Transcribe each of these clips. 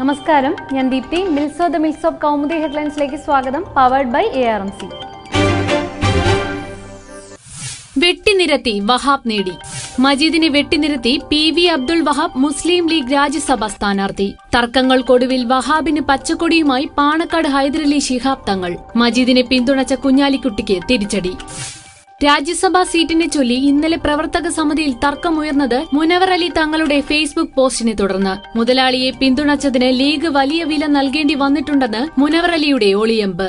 നമസ്കാരം. ഞാൻ Deepthi. മിൽസോ the mills of Kaumudi ഹെഡ്ലൈൻസിലേക്ക് സ്വാഗതം. Powered by A R M C. വെട്ടിനിരത്തി Wahab നേടി. മജീദിനെ വെട്ടിനിരത്തി പി വി അബ്ദുൾ വഹാബ് മുസ്ലിം ലീഗ് രാജ്യസഭാ സ്ഥാനാർത്ഥി. തർക്കങ്ങൾക്കൊടുവിൽ വഹാബിന് പച്ചക്കൊടിയുമായി പാണക്കാട് ഹൈദരലി ശിഹാബ് തങ്ങൾ. മജീദിനെ പിന്തുണച്ച കുഞ്ഞാലിക്കുട്ടിക്ക് തിരിച്ചടി. രാജ്യസഭാ സീറ്റിനെ ചൊല്ലി ഇന്നലെ പ്രവർത്തക സമിതിയിൽ തർക്കമുയർന്നത് മുനവർ അലി തങ്ങളുടെ ഫേസ്ബുക്ക് പോസ്റ്റിനെ തുടർന്ന്. മുതലാളിയെ പിന്തുണച്ചതിന് ലീഗ് വലിയ വില നൽകേണ്ടി വന്നിട്ടുണ്ടെന്ന് മുനവർ അലിയുടെ ഒളിയമ്പ്.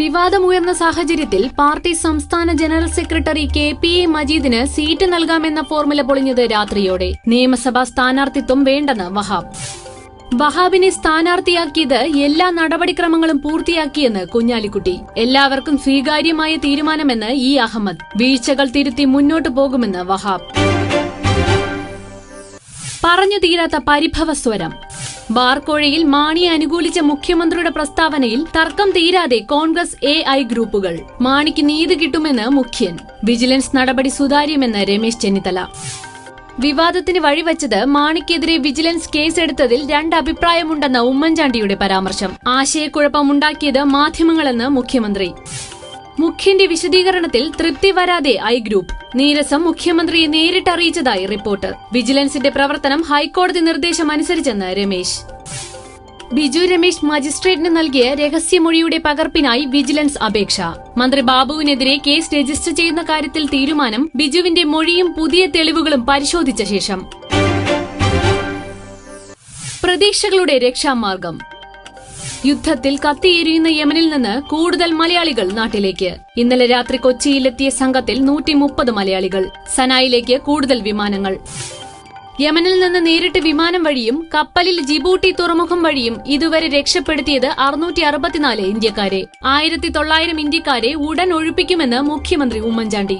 വിവാദമുയർന്ന സാഹചര്യത്തിൽ പാർട്ടി സംസ്ഥാന general secretary K P A മജീദിന് seat നൽകാമെന്ന ഫോർമുല പൊളിഞ്ഞത് രാത്രിയോടെ. നിയമസഭാ സ്ഥാനാർത്ഥിത്വം വേണ്ടെന്ന് വഹാബ്. വഹാബിനെ സ്ഥാനാർത്ഥിയാക്കിയത് എല്ലാ നടപടിക്രമങ്ങളും പൂർത്തിയാക്കിയെന്ന് കുഞ്ഞാലിക്കുട്ടി. എല്ലാവർക്കും സ്വീകാര്യമായ തീരുമാനമെന്ന് ഇ അഹമ്മദ്. വീഴ്ചകൾ തിരുത്തി മുന്നോട്ടു പോകുമെന്ന് വഹാബ്. പറഞ്ഞു തീരാത്ത പരിഭവസ്വരം ബാർക്കോഴയിൽ മാണിയെ അനുകൂലിച്ച മുഖ്യമന്ത്രിയുടെ പ്രസ്താവനയിൽ തർക്കം തീരാതെ കോൺഗ്രസ് എ ഐ ഗ്രൂപ്പുകൾ. മാണിക്ക് നീതി കിട്ടുമെന്ന് മുഖ്യൻ. വിജിലൻസ് നടപടി സുതാര്യമെന്ന് രമേശ് ചെന്നിത്തല. വിവാദത്തിന് വഴിവെച്ചത് മാണിക്കെതിരെ വിജിലൻസ് കേസെടുത്തതിൽ രണ്ട് അഭിപ്രായമുണ്ടെന്ന ഉമ്മൻചാണ്ടിയുടെ പരാമർശം. ആശയക്കുഴപ്പമുണ്ടാക്കിയത് മാധ്യമങ്ങളെന്ന് മുഖ്യമന്ത്രി. മുഖ്യന്റെ വിശദീകരണത്തിൽ തൃപ്തി വരാതെ ഐ ഗ്രൂപ്പ്. നീരസം മുഖ്യമന്ത്രിയെ നേരിട്ടറിയിച്ചതായി റിപ്പോർട്ട്. വിജിലൻസിന്റെ പ്രവർത്തനം ഹൈക്കോടതി നിർദ്ദേശം അനുസരിച്ചെന്ന് രമേശ്. ബിജു രമേശ് മജിസ്ട്രേറ്റിന് നൽകിയ രഹസ്യമൊഴിയുടെ പകർപ്പിനായി വിജിലൻസ് അപേക്ഷ. മന്ത്രി ബാബുവിനെതിരെ കേസ് രജിസ്റ്റർ ചെയ്യുന്ന കാര്യത്തിൽ തീരുമാനം ബിജുവിന്റെ മൊഴിയും പുതിയ തെളിവുകളും പരിശോധിച്ച ശേഷം. പ്രതീക്ഷകളുടെ രക്ഷാമാർഗം. യുദ്ധത്തിൽ കത്തിയെരിയുന്ന യമനിൽ നിന്ന് കൂടുതൽ മലയാളികൾ നാട്ടിലേക്ക്. ഇന്നലെ രാത്രി കൊച്ചിയിലെത്തിയ സംഘത്തിൽ നൂറ്റി മലയാളികൾ. സനായിലേക്ക് കൂടുതൽ വിമാനങ്ങൾ. യമനിൽ നിന്ന് നേരിട്ട് വിമാനം വഴിയും കപ്പലിൽ ജിബൂട്ടി തുറമുഖം വഴിയും ഇതുവരെ രക്ഷപ്പെടുത്തിയത് അറുന്നൂറ്റി അറുപത്തിനാല് ഇന്ത്യക്കാരെ. ആയിരത്തി തൊള്ളായിരം ഇന്ത്യക്കാരെ ഉടൻ ഒഴിപ്പിക്കുമെന്ന് മുഖ്യമന്ത്രി ഉമ്മൻചാണ്ടി.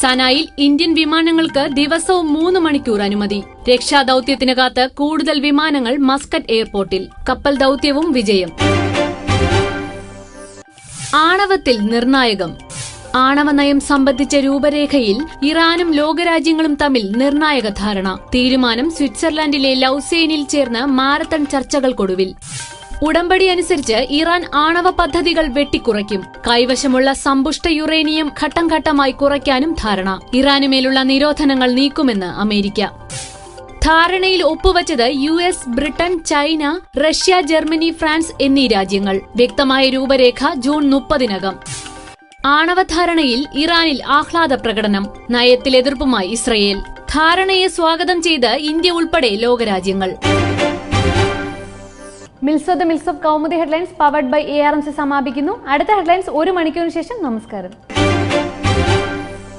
സനായിൽ ഇന്ത്യൻ വിമാനങ്ങൾക്ക് ദിവസവും മൂന്ന് മണിക്കൂർ അനുമതി. രക്ഷാദൌത്യത്തിന് കാത്ത് കൂടുതൽ വിമാനങ്ങൾ മസ്കറ്റ് എയർപോർട്ടിൽ. കപ്പൽ ദൌത്യവും വിജയം. ആണവത്തിൽ നിർണായകം. ആണവ നയം സംബന്ധിച്ച രൂപരേഖയിൽ ഇറാനും ലോകരാജ്യങ്ങളും തമ്മിൽ നിർണായക ധാരണ. തീരുമാനം സ്വിറ്റ്സർലൻഡിലെ ലൌസേനിൽ ചേർന്ന് മാരത്തൺ ചർച്ചകൾക്കൊടുവിൽ. ഉടമ്പടി അനുസരിച്ച് ഇറാൻ ആണവ പദ്ധതികൾ വെട്ടിക്കുറയ്ക്കും. കൈവശമുള്ള സമ്പുഷ്ട യുറേനിയം ഘട്ടം ഘട്ടമായി കുറയ്ക്കാനും ധാരണ. ഇറാനുമേലുള്ള നിരോധനങ്ങൾ നീക്കുമെന്ന് അമേരിക്ക. ധാരണയിൽ ഒപ്പുവച്ചത് U S Britain China Russia Germany France എന്നീ രാജ്യങ്ങൾ. വ്യക്തമായ രൂപരേഖ ജൂൺ മുപ്പതിനകം. ആണവധാരണയിൽ ഇറാനിൽ ആഹ്ലാദ പ്രകടനം നയത്തിൽ എതിർപ്പുമായി ഇസ്രയേൽ. ധാരണയെ സ്വാഗതം ചെയ്ത് ഇന്ത്യ ഉൾപ്പെടെ ലോകരാജ്യങ്ങൾ. മിൽസോ മിൽസഫ് Kaumudi headlines powered by A R M C സമാപിക്കുന്നു. അടുത്ത ഹെഡ്ലൈൻസ് ഒരു മണിക്കൂറിന് ശേഷം നമസ്കാരം.